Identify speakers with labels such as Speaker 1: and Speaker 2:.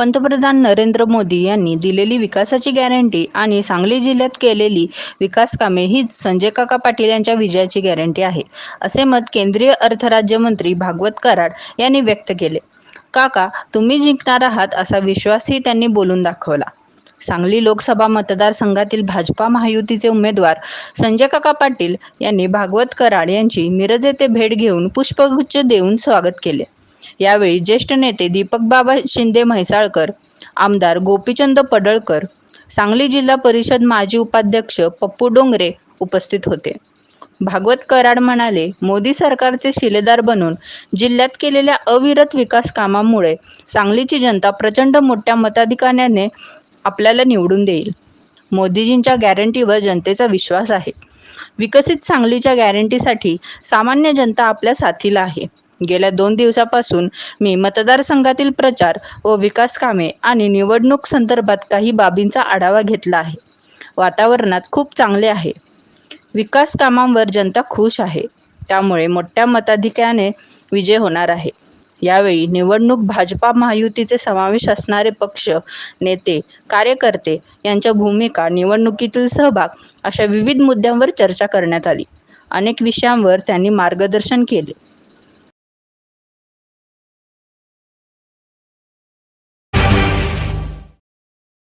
Speaker 1: पंतप्रधान नरेंद्र मोदी यांनी दिलेली विकासाची गॅरंटी आणि सांगली जिल्ह्यात केलेली विकास कामे हीच संजय काका पाटील यांच्या विजयाची गॅरंटी आहे असे मत केंद्रीय अर्थराज्यमंत्री भागवत कराड यांनी व्यक्त केले. काका तुम्ही जिंकणार आहात असा विश्वासही त्यांनी बोलून दाखवला. सांगली लोकसभा मतदारसंघातील भाजपा महायुतीचे उमेदवार संजय काका पाटील यांनी भागवत कराड यांची मिरज येथे भेट घेऊन पुष्पगुच्छ देऊन स्वागत केले. यावेळी ज्येष्ठ नेते दीपक बाबा शिंदे म्हैसाळकर आमदार गोपीचंद पडळकर सांगली जिल्हा परिषद माजी उपाध्यक्ष पप्पू डोंगरे उपस्थित होते. भागवत कराड म्हणाले मोदी सरकारचे शिलेदार बनून जिल्ह्यात केलेल्या अविरत विकास कामामुळे सांगलीची जनता प्रचंड मोठ्या मताधिकाऱ्याने आपल्याला निवडून देईल. मोदीजींच्या गॅरंटीवर जनतेचा विश्वास आहे. विकसित सांगलीच्या गॅरंटीसाठी सामान्य जनता आपल्या साथीला आहे. गेल्या दोन दिवसापासून मी मतदारसंघातील प्रचार व विकास कामे आणि निवडणूक संदर्भात काही बाबींचा आढावा घेतला आहे. वातावरणात खूप चांगले आहे. विकास कामांवर जनता खुश आहे. त्यामुळे मोठ्या मताधिक्याने विजय होणार आहे. यावेळी निवडणूक भाजपा महायुतीचे समावेश असणारे पक्ष नेते कार्यकर्ते यांच्या भूमिका निवडणुकीतील सहभाग अशा विविध मुद्द्यांवर चर्चा करण्यात आली. अनेक विषयांवर त्यांनी मार्गदर्शन केले.